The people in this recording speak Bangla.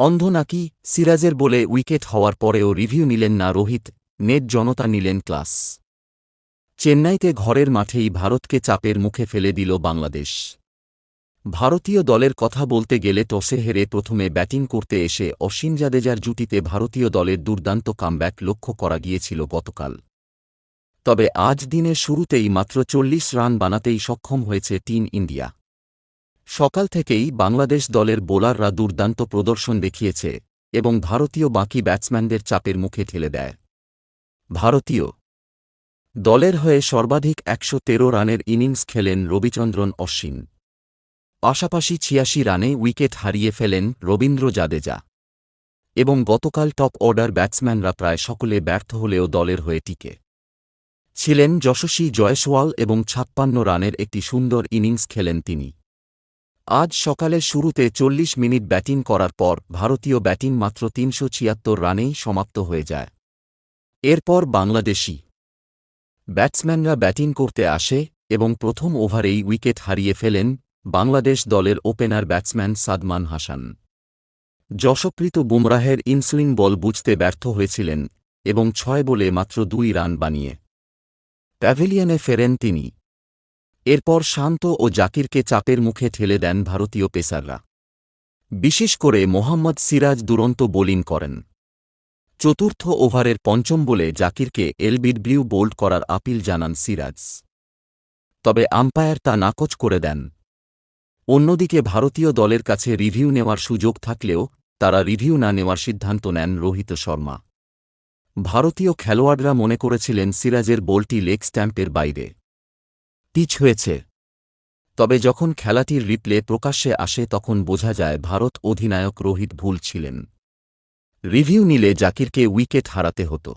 অন্ধ নাকি সিরাজের বলে উইকেট হওয়ার পরেও রিভিউ নিলেন না রোহিত, নেট জনতা নিলেন ক্লাস। চেন্নাইতে ঘরের মাঠেই ভারতকে চাপের মুখে ফেলে দিল বাংলাদেশ। ভারতীয় দলের কথা বলতে গেলে টসে হেরে প্রথমে ব্যাটিং করতে এসে অসীম জাদেজার জুটিতে ভারতীয় দলের দুর্দান্ত কামব্যাক লক্ষ্য করা গিয়েছিল গতকাল। তবে আজ দিনের শুরুতেই মাত্র চল্লিশ রান বানাতেই সক্ষম হয়েছে টিম ইন্ডিয়া। সকাল থেকেই বাংলাদেশ দলের বোলাররা দুর্দান্ত প্রদর্শন দেখিয়েছে এবং ভারতীয় বাকি ব্যাটসম্যানদের চাপের মুখে ঠেলে দেয়। ভারতীয় দলের হয়ে সর্বাধিক একশো তেরো রানের ইনিংস খেলেন রবিচন্দ্রন অশ্বিন। পাশাপাশি ছিয়াশি রানে উইকেট হারিয়ে ফেলেন রবীন্দ্র জাদেজা। এবং গতকাল টপ অর্ডার ব্যাটসম্যানরা প্রায় সকলে ব্যর্থ হলেও দলের হয়ে টিকে। ছিলেন যশস্বী জয়সওয়াল এবং ছাপ্পান্ন রানের একটি সুন্দর ইনিংস খেলেন তিনি। আজ সকালের শুরুতে চল্লিশ মিনিট ব্যাটিং করার পর ভারতীয় ব্যাটিং মাত্র তিনশো ছিয়াত্তর রানেই সমাপ্ত হয়ে যায়। এরপর বাংলাদেশি ব্যাটসম্যানরা ব্যাটিং করতে আসে এবং প্রথম ওভারেই উইকেট হারিয়ে ফেলেন বাংলাদেশ দলের ওপেনার ব্যাটসম্যান সাদমান হাসান। যশপ্রীত বুমরাহের ইনসুইং বল বুঝতে ব্যর্থ হয়েছিলেন এবং ছয় বলে মাত্র দুই রান বানিয়ে। প্যাভিলিয়নে ফেরেন তিনি। এরপর শান্ত ও জাকিরকে চাপের মুখে ঠেলে দেন ভারতীয় পেসাররা। বিশেষ করে মোহাম্মদ সিরাজ দুরন্ত বোলিং করেন। চতুর্থ ওভারের পঞ্চম বলে জাকিরকে এলবিডব্লিউ বোল্ড করার আপিল জানান সিরাজ। তবে আম্পায়ার তা নাকচ করে দেন। অন্যদিকে ভারতীয় দলের কাছে রিভিউ নেওয়ার সুযোগ থাকলেও তারা রিভিউ না নেওয়ার সিদ্ধান্ত নেন রোহিত শর্মা। ভারতীয় খেলোয়াড়রা মনে করেছিলেন সিরাজের বলটি লেগ স্ট্যাম্পের বাইরে। পিচ হয়েছে। তবে যখন খেলাটির রিপ্লে প্রকাশ্যে আসে তখন বোঝা যায় ভারত অধিনায়ক রোহিত ভুল ছিলেন। রিভিউ নিলে জাকিরকে উইকেট হারাতে হতো।